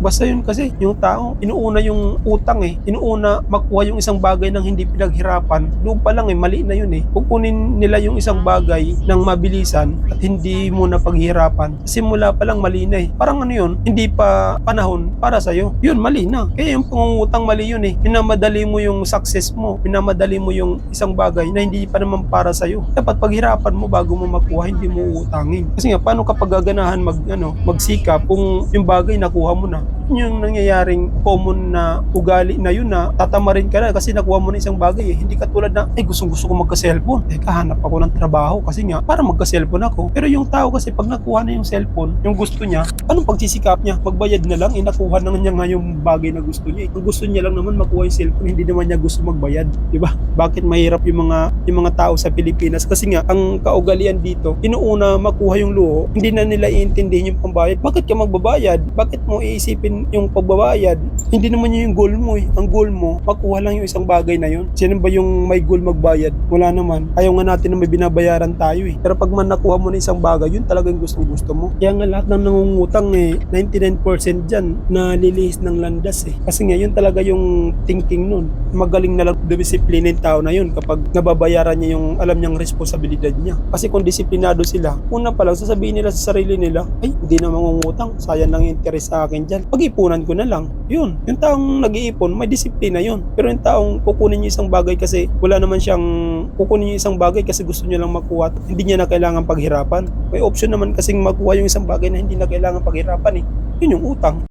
Basta yun kasi, yung tao, inuuna yung utang eh. Inuuna makuha yung isang bagay ng hindi pinaghirapan. Doon pa lang eh, mali na yun eh. Kukunin nila yung isang bagay ng mabilisan at hindi mo na paghirapan. Simula pa lang mali na eh. Parang ano yun, hindi pa panahon para sa'yo. Yun, mali na. Kaya yung pangungutang mali yun eh. Minamadali mo yung success mo. Minamadali mo yung isang bagay na hindi pa naman para sa'yo. Dapat paghirapan mo bago mo makuha, hindi mo utangin. Kasi nga, paano kapag gaganahan mag, ano, magsikap kung yung bagay nakuha mo na? Yun yung nangyayaring common na ugali na yun na tatamarin ka na kasi nakuha mo na isang bagay eh. Hindi katulad na, ay gustong gusto ko magka-cellphone. Eh, kahanap ako ng trabaho kasi nga, para magka-cellphone ako. Pero yung tao kasi pag nakuha na yung cellphone, yung gusto niya, anong pagsisikap niya? Magbayad na lang, eh, nakuha na niya nga yung bagay na gusto niya. eh. Ang gusto niya lang naman makuha yung cellphone, hindi naman niya gusto magbayad. Di ba? Bakit mahirap yung mga yung mga tao sa Pilipinas? Kasi nga, ang kaugalian dito, inuuna makuha yung luho, hindi na nila iintindihin yung pambayad. Bakit ka magbabayad? Bakit mo iisipin yung pagbabayad? Hindi naman yun yung goal mo eh. Ang goal mo, makuha lang yung isang bagay na yun. Sino ba yung may goal magbayad? Wala naman. Ayaw nga natin na may binabayaran tayo eh. Pero pag man nakuha mo na isang bagay, yun talagang gustong gusto mo. Kaya nga lahat ng nangungutang eh, 99% dyan na lilihis ng landas eh. Kasi nga yun talaga yung thinking nun. Magaling na lang disiplina yung tao na yun kapag nababayaran niya yung alam niyang responsibilidad niya. Kasi kung disiplinado sila, una pa lang sasabihin nila sa sarili nila, ay hindi na mangungutang, sayang lang yung interest sa akin dyan. Pag-ipunan ko na lang. Yun, yung taong nag-iipon, may disiplina yun. Pero yung taong kukunin niya isang bagay kasi wala naman siyang kukunin niya isang bagay kasi gusto niya lang makuha, hindi niya na kailangan paghirapan. May option naman kasing makuha yung isang bagay na hindi na kailangan paghirapan eh. Yun yung utang.